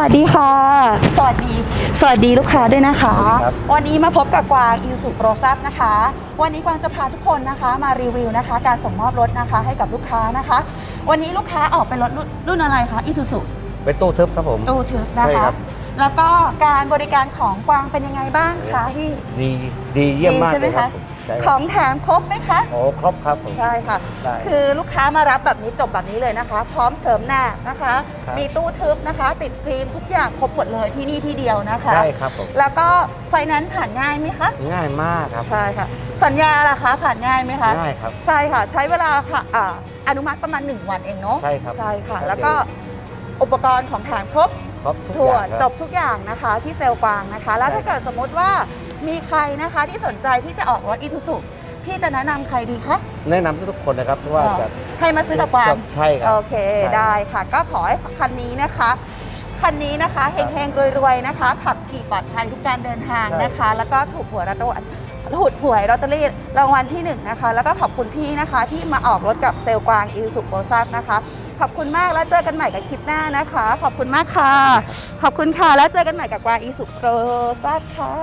วัสดีค่ะ สวัสดี สวัสดีลูกค้าด้วยนะคะสวัสดีครับวันนี้มาพบกับกวางอิสุโปรซับนะคะ วันนี้กวางจะพาทุกคนนะคะ มารีวิวนะคะ การส่งมอบรถนะคะให้กับลูกค้านะคะ วันนี้ลูกค้าออกเป็นรถรุ่นรุ่นอะไรคะอิสุสุเป็นตู้ทึบครับผมตู้ทึบนะใช่คะครับ แล้วก็การบริการของกวางเป็นยังไงบ้างคะพี่ ดีดีเยี่ยมมากใช่ไหเลมยครัคะบผมใช่คขรัอบงแถมครบไหมคะ โอ้ครบครับผม ใช่ค่ะ ได้คือลูกค้ามารับแบบนี้จบแบบนี้เลยนะคะ พร้อมเสริมหน้านะคะ ครับ มีตู้ทึบนะคะ ติดฟิล์มทุกอย่างครบหมดเลยที่นี่ที่เดียวนะคะ ใช่ครับผมแล้วก็ไฟแนนซ์ผ่านง่ายไหมคะ ง่ายมากครับ ใช่ค่ะ สัญญาล่ะคะผ่านง่ายไหมคะ ง่ายครับ ใช่ค่ะ ใช้เวลาค่ะอ่าอนุมัติประมาณ 1 วันเองเนาะใช่ครับใช่ค่ะครับ แล้วก็อุปกรณ์ของแถมครบ ครบทุกถั่อวย่างครับจบทุกอย่างนะคะที่เซลล์กวางนะคะ แล้วใช่ถ้าเกิดสมมติว่ามีใครนะคะที่สนใจที่จะออกรถอีทูสุพี่จะแนะนำใครดีคะ แนะนำทุกๆคนนะครับว่าจะ ให้มาซื้อกับกวางใช่ครับโอเคใช่ ได้ค่ะ ก็ขอให้คันนี้นะคะ คันนี้นะคะเฮงๆรวยๆนะคะ ขับขี่ปลอดภัยทุกการเดินทางนะคะ แล้วก็ถูกหวยรัตวันถูกหวยลอตเตอรี่รางวัลที่หนึ่งนะคะ แล้วก็ขอบคุณพี่นะคะที่มาออกรถกับเซลลกวางอิลสุโปรซับนะคะ ขอบคุณมากแล้วเจอกันใหม่กับคลิปหน้านะคะ ขอบคุณมากค่ะ ขอบคุณค่ะ แล้วเจอกันใหม่กับกวางอีสุโปรซับค่ะ